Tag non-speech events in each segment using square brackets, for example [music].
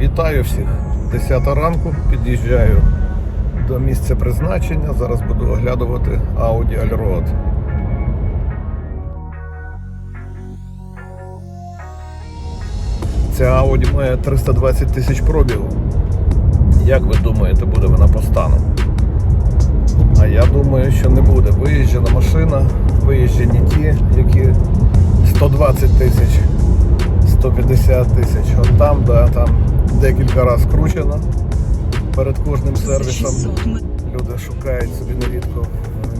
Вітаю всіх! 10 ранку під'їжджаю до місця призначення. Зараз буду оглядувати Audi Allroad. Ця Audi має 320 тисяч пробігу. Як ви думаєте, буде вона по стану? А я думаю, що не буде. Виїжджена машина, виїжджені ті, які 120 тисяч, 150 тисяч. От там, да, там декілька разів скручена перед кожним сервісом. Люди шукають собі невідку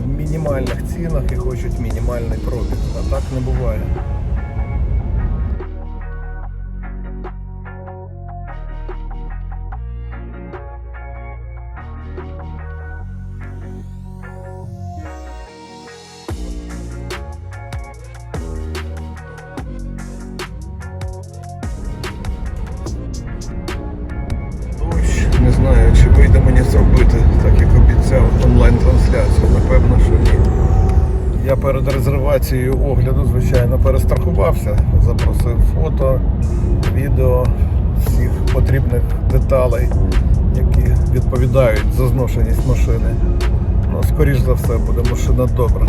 в мінімальних цінах і хочуть мінімальний пробіг. А так не буває. Резервацією огляду, звичайно, перестрахувався, запросив фото, відео всіх потрібних деталей, які відповідають за зношеність машини. Ну, скоріш за все, буде машина добра.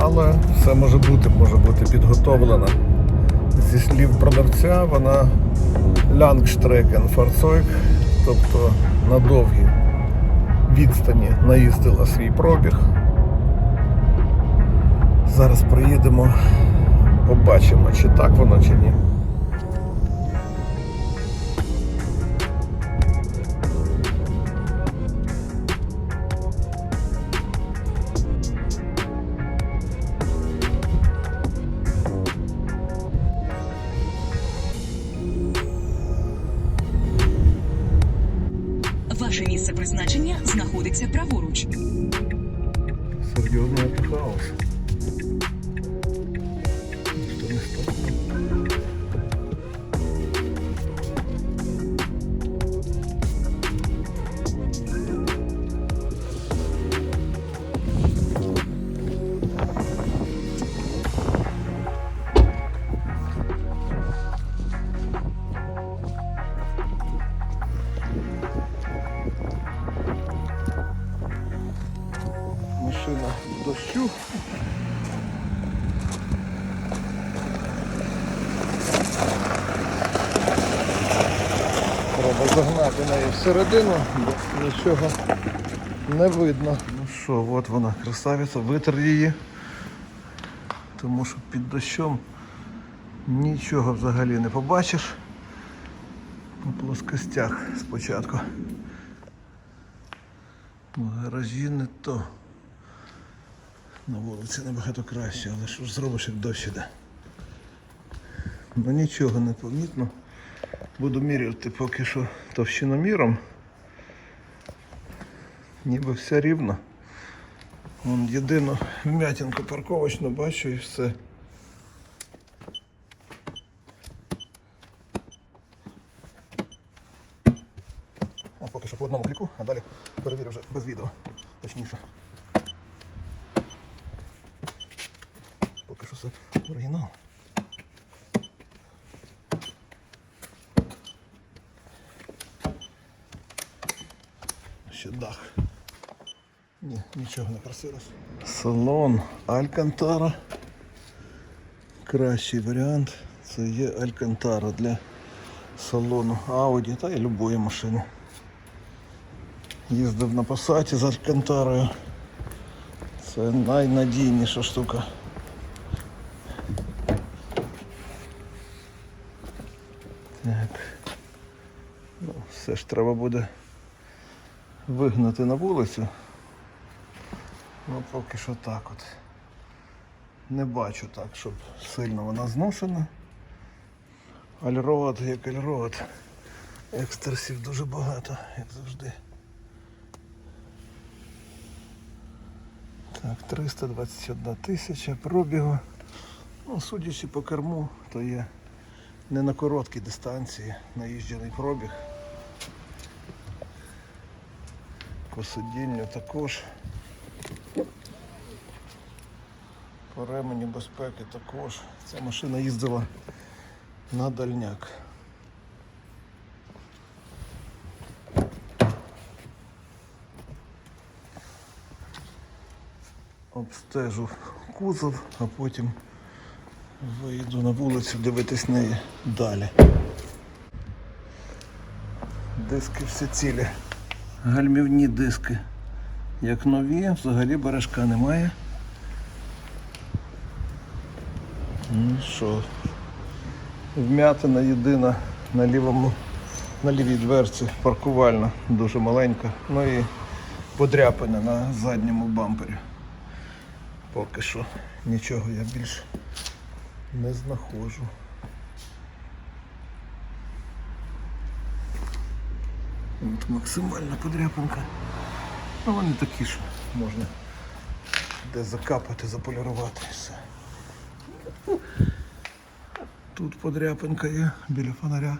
Але все може бути, може бути підготовлена. Зі слів продавця, вона Langstrecken Fahrzeug, тобто на довгій відстані наїздила свій пробіг. Зараз приїдемо, побачимо, чи так воно, чи ні. Неї всередину, бо нічого не видно. Ну що, от вона, красавиця, витер її. Тому що під дощом нічого взагалі не побачиш. По плоскостях спочатку. В гаражі не то. На вулиці набагато краще, але що ж зробиш, як дощ іде. Ну нічого не помітно. Буду міряти поки що товщиноміром. Ніби все рівно. Вон єдину вмятинку парковочну бачу і все. А поки що по одному кліку, а далі перевірю вже без відео. Точніше. Поки що це оригінал. Ще дах. Ні, нічого не просилось. Салон Алькантара. Кращий варіант. Це є Алькантара для салону Audi та й любої машини. Їздив на Passat з Алькантарою. Це найнадійніша штука. Так. Ну, все ж треба буде Вигнати на вулицю. Ну, поки що так от. Не бачу так, щоб сильно вона зношена. Альрод, як альрод. Екстерсів дуже багато, як завжди. Так, 321 тисяча пробігу. Ну, судячи по керму, то є не на короткій дистанції наїжджений пробіг. по сидінню також. По ремені безпеки також. Ця машина їздила на дальняк. Обстежу кузов, а потім виїду на вулицю дивитись неї далі. Диски всі цілі. Гальмівні диски. Як нові, взагалі бережка немає. Ну що, вмятина єдина на лівому, на лівій дверці паркувальна, дуже маленька. Ну і подряпина на задньому бампері. Поки що нічого я більше не знаходжу. От максимальна подряпинка. Ну вони такі, що можна де закапати, заполірувати все. Тут подряпинка є біля фонаря.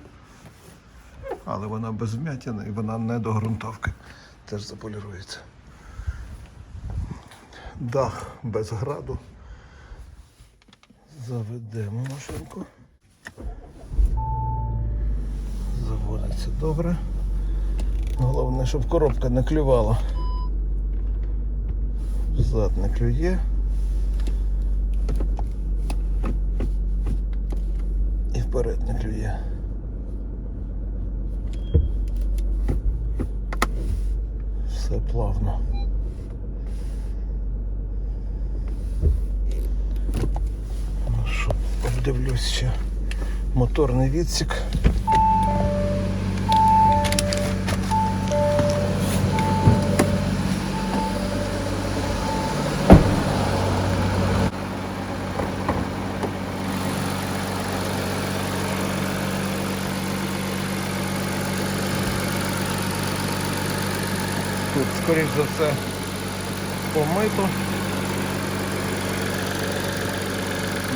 Але вона без вмятини і вона не до ґрунтовки. Теж заполірується. Дах без граду. Заведемо машинку. Заводиться добре. Головне, щоб коробка не клювала. Зад не клює. І вперед не клює. Все плавно. Ну що, обдивлюсь ще моторний відсік. Скоріш за все, помито.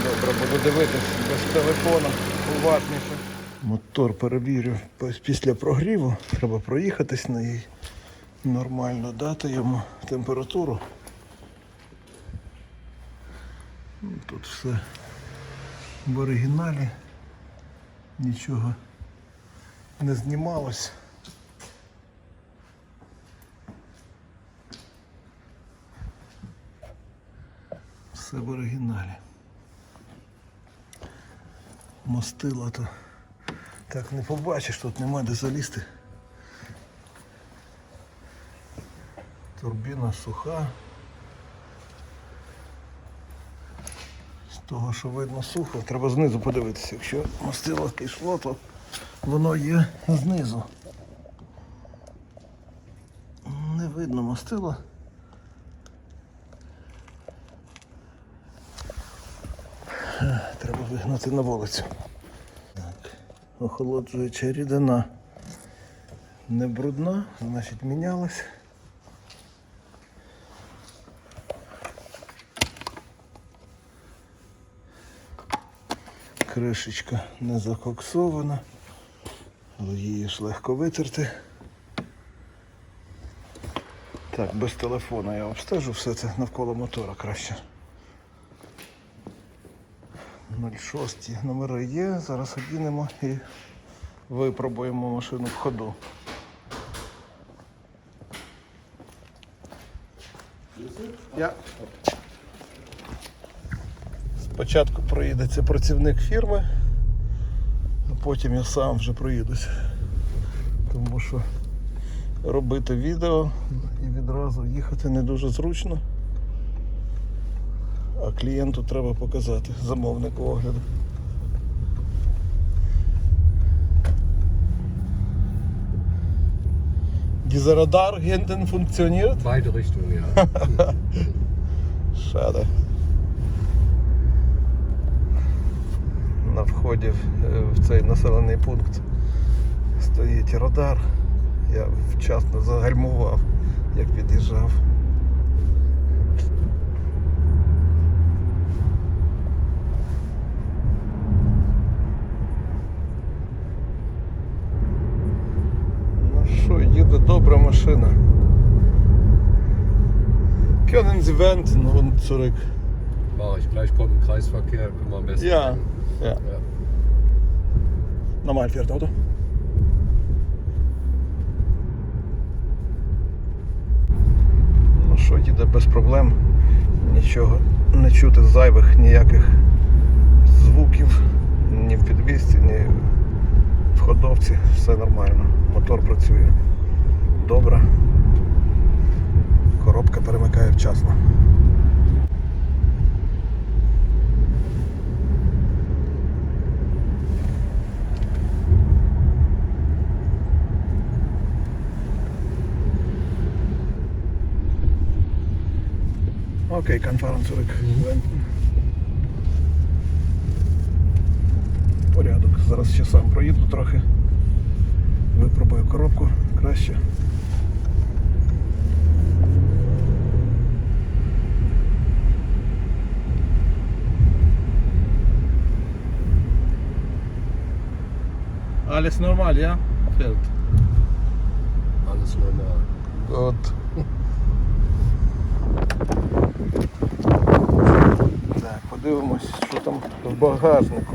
Добре, буду дивитись без телефона, уважніше. Мотор перевірю після прогріву. Треба проїхатись на їй. Нормально дати йому температуру. Ну, Тут все в оригіналі. Нічого не знімалось. Все в оригіналі. Мастила то так не побачиш, тут нема де залізти. Турбіна суха. З того, що видно сухо, треба знизу подивитися. Якщо мастило пішло, то воно є знизу. Не видно мастила. Треба вигнати на вулицю. Так. Охолоджуюча рідина не брудна, значить мінялась. Кришечка не закоксована, але її ж легко витерти. Так, без телефона я обстежу все це навколо мотора краще. 06 номери є. Зараз одінемо і випробуємо машину в ходу. Спочатку проїдеться працівник фірми, а потім я сам вже проїдусь. Тому що робити відео і відразу їхати не дуже зручно. А клієнту треба показати замовнику огляду. Dieser Radar hinten funktioniert? Beide Richtungen, ja. Schade. На вході в- е, цей населений пункт стоїть радар. Я вчасно загальмував, як під'їжджав. Ну що, їде добра машина. Können Sie wenden und zurück? Mach ich. Gleich kommt ein Kreisverkehr, können wir am besten. Ja, ja. ja. Normal fährt Auto. Ну що, їде без проблем. Нічого не чути зайвих ніяких звуків ні в підвісці, ні в ходовці. Все нормально. Мотор працює добре. Коробка перемикає вчасно. Okej, kan fahren zurück. Порядок. Зараз ще сам проїду трохи. Випробую коробку краще. Alles normal, ja? Fährt. Alles normal. От. Так, подивимось, що там в багажнику.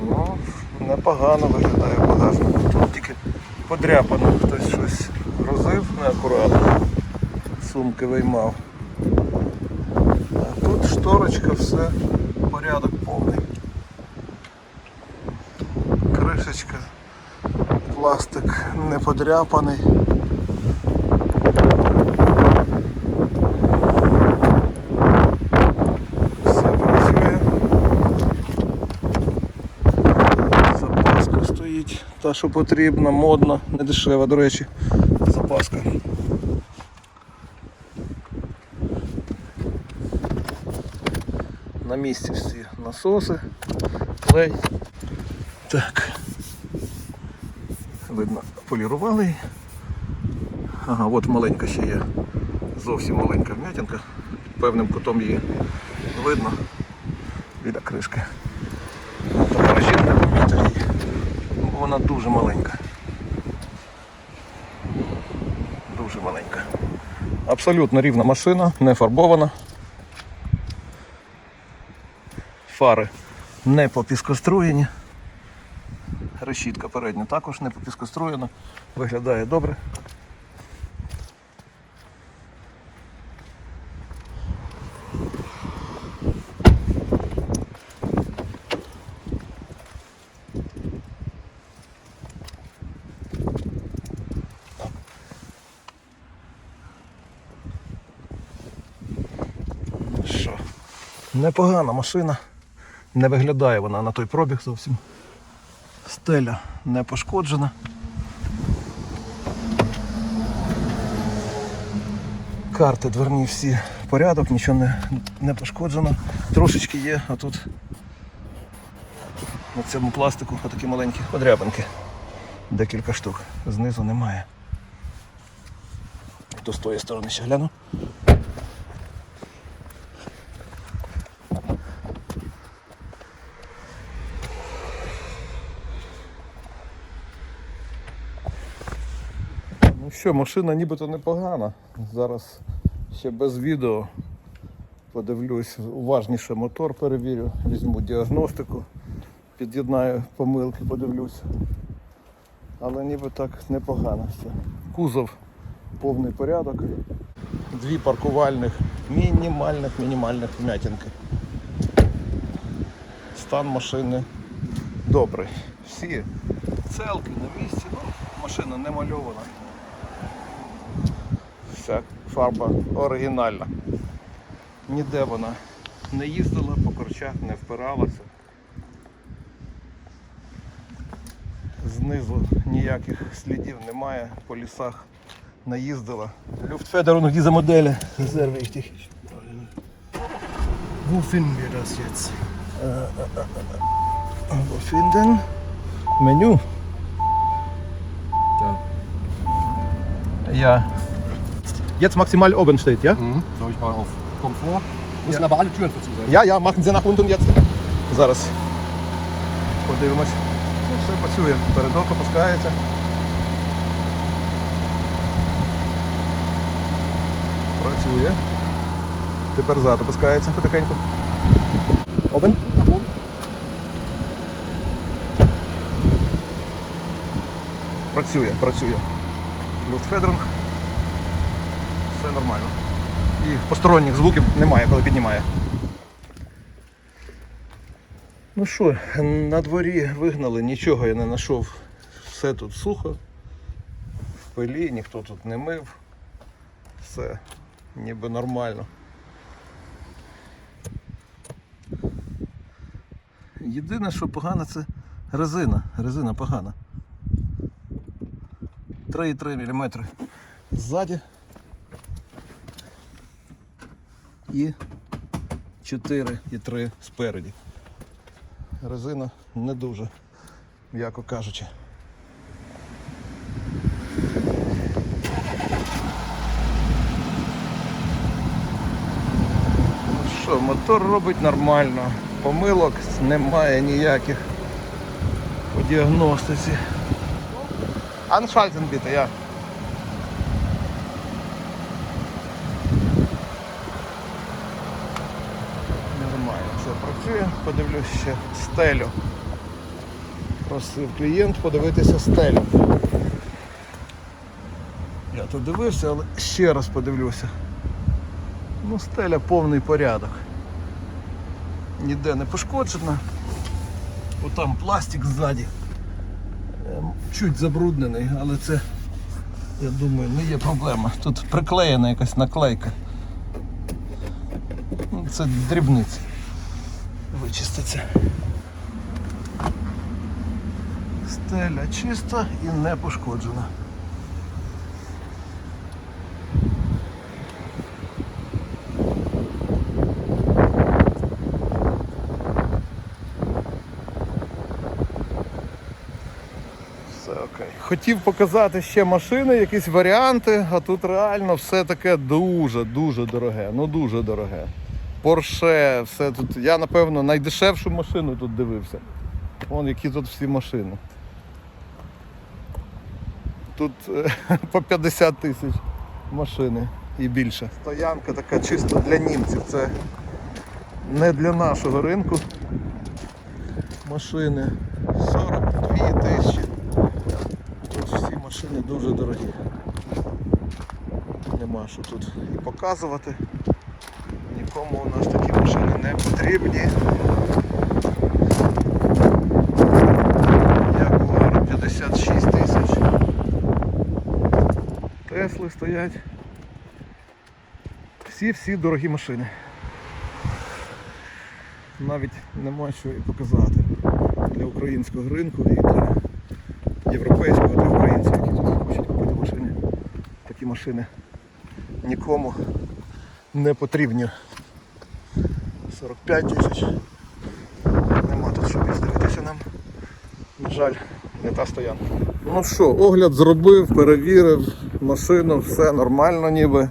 Ну, непогано виглядає багажник. Тут тільки подряпано, хтось щось грузив неакуратно, сумки виймав. А тут шторочка, все, порядок повний. Кришечка пластик не подряпаний. Все. Запаска стоїть, та що потрібна, модна, не дешева, до речі, запаска. На місці всі насоси, клей. Так. Видно, полірували. Ага, от маленька ще є. Зовсім маленька вмятинка. Певним кутом її видно біля кришки. Помітив її. бо Вона дуже маленька. Дуже маленька. Абсолютно рівна машина, не фарбована. Фари не попіскоструєні. Решітка передня також не попіскоструєна, виглядає добре. Непогана машина. Не виглядає вона на той пробіг зовсім. Стеля не пошкоджена. Карти дверні всі порядок, нічого не, не пошкоджено. Трошечки є, а тут на цьому пластику отакі маленькі подряпинки. Декілька штук. Знизу немає. То з тої сторони ще гляну. Що, машина нібито непогана. Зараз ще без відео подивлюсь, уважніше мотор перевірю, візьму діагностику, під'єднаю помилки, подивлюсь. Але ніби так непогано все. Кузов повний порядок. Дві паркувальних, мінімальних, мінімальних вмятинки. Стан машини добрий. Всі целки на місці, ну, машина не мальована. Вся фарба оригінальна. Ніде вона не їздила, по корчах не впиралася. Знизу ніяких слідів немає, по лісах не їздила. Люфтфедерунг diese Modelle. Sehr wichtig. Wo finden wir das jetzt? Wo finden? Menü. Ja. Jetzt maximal oben steht, ja? Mhm. Soll ich mal auf Komfort? Müssen aber alle Türen dazu sein. Ja, ja, machen Sie nach unten jetzt. Зараз. Подивимось. Ну, все працює. Передок опускається. Працює. Тепер зад опускається потихеньку. Open. Працює, працює. Люфтфедринг. Все нормально. І посторонніх звуків немає, коли піднімає. Ну що, на дворі вигнали, нічого я не знайшов. Все тут сухо, в пилі, ніхто тут не мив. Все ніби нормально. Єдине, що погано, це резина. Резина погана. 3,3 мм ззаді. І 4,3 спереді. Резина не дуже, м'яко кажучи. Ну Що, мотор робить нормально, помилок немає ніяких по діагностиці. Anschalten bitte, ja. Нормально все працює. Подивлюсь ще стелю. Просив клієнт подивитися стелю. Я тут дивився, але ще раз подивлюся. Ну, стеля повний порядок. Ніде не пошкоджена. Бо там пластик ззаді. Ем, Чуть забруднений, але це, я думаю, не є проблема. Тут приклеєна якась наклейка. Ну, Це дрібниці. Вичиститься. Стеля чиста і не пошкоджена. Все окей. Хотів показати ще машини, якісь варіанти, а тут реально все таке дуже-дуже дороге. Ну дуже дороге. Порше, все тут. Я напевно найдешевшу машину тут дивився. Вон які тут всі машини. Тут е, [laughs] по 50 тисяч машини і більше. Стоянка така чисто для німців. Це не для нашого ринку. Машини 42 тисячі. Тут всі машини дуже дорогі. Нема що тут і показувати. Нікому у нас такі машини не потрібні. Ягуар 56 тисяч. Тесли стоять. Всі-всі дорогі машини. Навіть нема що і показати для українського ринку і для європейського для українців, які тут хочуть купити машини. Такі машини нікому не потрібні. 45 тисяч. Нема тут що дивитися нам. На жаль, не та стоянка. Ну що, огляд зробив, перевірив машину, все нормально ніби.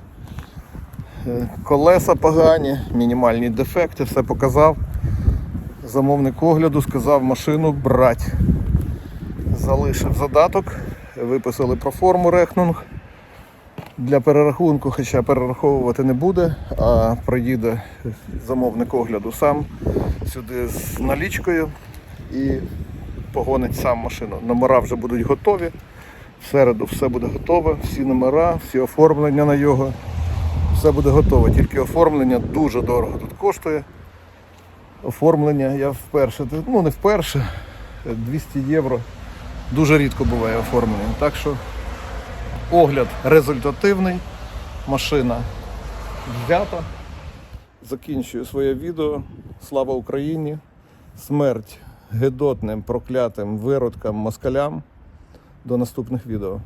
Е, Колеса погані, мінімальні дефекти, все показав. Замовник огляду сказав машину брати. Залишив задаток, виписали про форму рехнунг для перерахунку, хоча перераховувати не буде, а приїде замовник огляду сам сюди з налічкою і погонить сам машину. Номера вже будуть готові. В середу все буде готове, всі номера, всі оформлення на його. Все буде готове. Тільки оформлення дуже дорого тут коштує. Оформлення я вперше, ну не вперше, 200 євро. Дуже рідко буває оформлення. Так що огляд результативний, машина взята. Закінчую своє відео. Слава Україні! Смерть гедотним, проклятим виродкам, москалям. До наступних відео.